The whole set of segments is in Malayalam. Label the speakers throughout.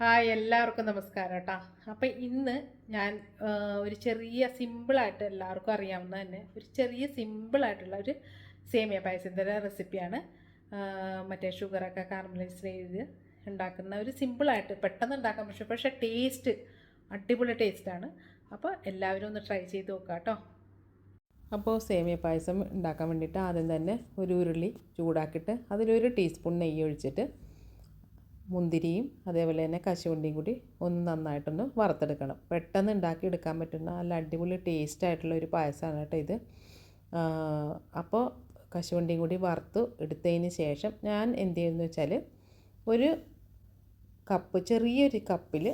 Speaker 1: ഹായ് എല്ലാവർക്കും നമസ്കാരം കേട്ടോ അപ്പം ഇന്ന് ഞാൻ ഒരു ചെറിയ സിമ്പിളായിട്ട് എല്ലാവർക്കും അറിയാവുന്ന തന്നെ ഒരു ചെറിയ സിമ്പിളായിട്ടുള്ള ഒരു സേമിയ പായസത്തിന്റെ റെസിപ്പിയാണ് മറ്റേ ഷുഗറൊക്കെ കാർമലൈസ് ചെയ്ത് ഉണ്ടാക്കുന്ന ഒരു സിമ്പിളായിട്ട് പെട്ടെന്ന് ഉണ്ടാക്കാൻ പക്ഷേ പക്ഷേ ടേസ്റ്റ് അടിപൊളി ടേസ്റ്റാണ് അപ്പോൾ എല്ലാവരും ഒന്ന് ട്രൈ ചെയ്ത് നോക്കാം കേട്ടോ അപ്പോൾ സേമിയ പായസം ഉണ്ടാക്കാൻ വേണ്ടിയിട്ട് ആദ്യം തന്നെ ഒരു ഉരുളി ചൂടാക്കിയിട്ട് അതിലൊരു ടീസ്പൂൺ നെയ്യ് ഒഴിച്ചിട്ട് മുന്തിരിയും അതേപോലെ തന്നെ കശുവണ്ടിയും കൂടി ഒന്ന് നന്നായിട്ടൊന്ന് വറുത്തെടുക്കണം. പെട്ടെന്ന് ഉണ്ടാക്കി എടുക്കാൻ പറ്റുന്ന നല്ല അടിപൊളി ടേസ്റ്റ് ആയിട്ടുള്ള ഒരു പായസമാണ് കേട്ടോ ഇത്. അപ്പോൾ കശുവണ്ടിയും കൂടി വറുത്തു എടുത്തതിന് ശേഷം ഞാൻ എന്ത് ചെയ്യുമെന്ന് വെച്ചാൽ ഒരു കപ്പ് ചെറിയൊരു കപ്പിൽ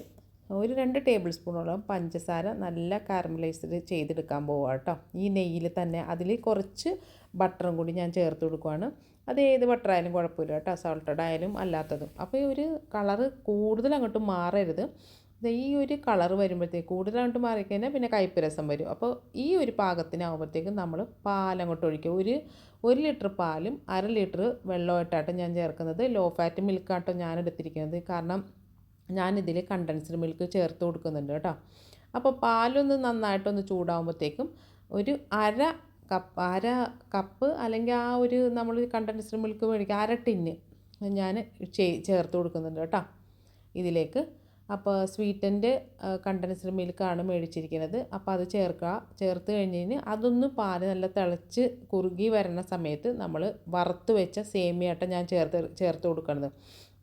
Speaker 1: ഒരു രണ്ട് ടേബിൾ സ്പൂണോളം പഞ്ചസാര നല്ല കാരമലൈസ്ഡ് ചെയ്തെടുക്കാൻ പോവുക കേട്ടോ ഈ നെയ്യിൽ തന്നെ അതിൽ കുറച്ച് ബട്ടറും കൂടി ഞാൻ ചേർത്ത് കൊടുക്കുവാണ്. അത് ഏത് ബട്ടറായാലും കുഴപ്പമില്ല കേട്ടോ സോൾട്ടഡ് ആയാലും അല്ലാത്തതും. അപ്പോൾ ഈ ഒരു കളറ് കൂടുതൽ അങ്ങോട്ട് മാറരുത്. ഈ ഒരു കളർ വരുമ്പോഴത്തേക്ക് അങ്ങോട്ട് മാറിക്കഴിഞ്ഞാൽ പിന്നെ കയ്പ്പ് രസം വരും. അപ്പോൾ ഈ ഒരു പാകത്തിനാകുമ്പോഴത്തേക്കും നമ്മൾ പാലങ്ങോട്ട് ഒഴിക്കുക ഒരു ഒരു ലിറ്റർ പാലും അര ലിറ്റർ വെള്ളമായിട്ടാട്ടോ ഞാൻ ചേർക്കുന്നത്. ലോ ഫാറ്റ് മിൽക്കാട്ടോ ഞാൻ എടുത്തിരിക്കുന്നത്. കാരണം ഞാനിതിൽ കണ്ടൻസ്ഡ് മിൽക്ക് ചേർത്ത് കൊടുക്കുന്നുണ്ട് കേട്ടോ. അപ്പോൾ പാലൊന്ന് നന്നായിട്ടൊന്ന് ചൂടാകുമ്പോഴത്തേക്കും ഒരു അര കപ്പ് അര കപ്പ് അല്ലെങ്കിൽ ആ ഒരു നമ്മൾ കണ്ടൻസ്ഡ് മിൽക്ക് മേടിക്കുക അര ടിന്ന് ഞാൻ ചേർത്ത് കൊടുക്കുന്നുണ്ട് കേട്ടോ. ഇതിലേക്ക് അപ്പോൾ സ്വീറ്റന്റെ കണ്ടൻസ്ഡ് മിൽക്കാണ് മേടിച്ചിരിക്കുന്നത്. അപ്പോൾ അത് ചേർക്കുക. ചേർത്ത് കഴിഞ്ഞ് കഴിഞ്ഞ് അതൊന്ന് പാൽ നല്ല തിളച്ച് കുറുകി വരുന്ന സമയത്ത് നമ്മൾ വറുത്ത് വെച്ച സേമിയാട്ട ഞാൻ ചേർത്ത് ചേർത്ത് കൊടുക്കണത്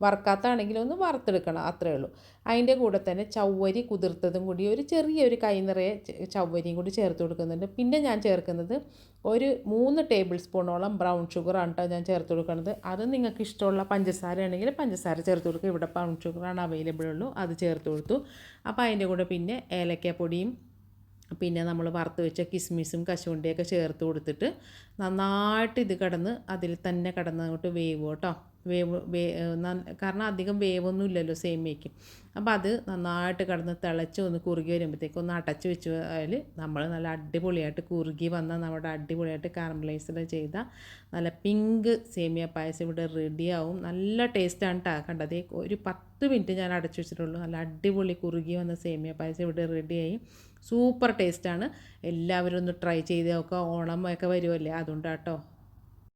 Speaker 1: വറുക്കാത്താണെങ്കിൽ ഒന്ന് വറുത്തെടുക്കണം അത്രേ ഉള്ളൂ. അതിന്റെ കൂടെ തന്നെ ചവ്വരി കുതിർത്തതും കൂടി ഒരു ചെറിയൊരു കൈ നിറയെ ചവ്വരിയും കൂടി ചേർത്ത് കൊടുക്കുന്നുണ്ട്. പിന്നെ ഞാൻ ചേർക്കുന്നത് ഒരു മൂന്ന് ടേബിൾ സ്പൂണോളം ബ്രൗൺ ഷുഗറാണ് കേട്ടോ ഞാൻ ചേർത്ത് കൊടുക്കുന്നത്. അത് നിങ്ങൾക്ക് ഇഷ്ടമുള്ള പഞ്ചസാര ആണെങ്കിൽ പഞ്ചസാര ചേർത്ത് കൊടുക്കുക. ഇവിടെ ബ്രൗൺ ഷുഗറാണ് അവൈലബിൾ ഉള്ളൂ അത് ചേർത്ത് കൊടുത്തു. അപ്പോൾ അതിന്റെ കൂടെ പിന്നെ ഏലക്കാപ്പൊടിയും പിന്നെ നമ്മൾ വറുത്ത് വെച്ച കിസ്മിസും കശുവണ്ടിയൊക്കെ ചേർത്ത് കൊടുത്തിട്ട് നന്നായിട്ട് ഇത് കിടന്ന് അതിൽ തന്നെ കിടന്ന് അങ്ങോട്ട് വേവ് കേട്ടോ. വേവ് വേ കാരണം അധികം വേവൊന്നും ഇല്ലല്ലോ സേമിയയ്ക്ക്. അപ്പോൾ അത് നന്നായിട്ട് കിടന്ന് തിളച്ച് ഒന്ന് കുറുകി വരുമ്പോഴത്തേക്ക് ഒന്ന് അടച്ച് വെച്ച് അതിൽ നമ്മൾ നല്ല അടിപൊളിയായിട്ട് കുറുകി വന്ന നമ്മുടെ അടിപൊളിയായിട്ട് കാർമലൈസ്ഡ് ചെയ്ത നല്ല പിങ്ക് സേമിയ പായസം ഇവിടെ റെഡിയാവും നല്ല ടേസ്റ്റാണ് കേട്ടോ കണ്ടത് ഒരു പത്ത് മിനിറ്റ് ഞാൻ അടച്ചു വെച്ചിട്ടുള്ളൂ. നല്ല അടിപൊളി കുറുകി വന്ന സേമിയ പായസം ഇവിടെ റെഡിയായി സൂപ്പർ ടേസ്റ്റാണ് എല്ലാവരും ഒന്ന് ട്രൈ ചെയ്ത് നോക്കുക ഓണം ഒക്കെ വരുമല്ലേ അതുകൊണ്ടാട്ടോ.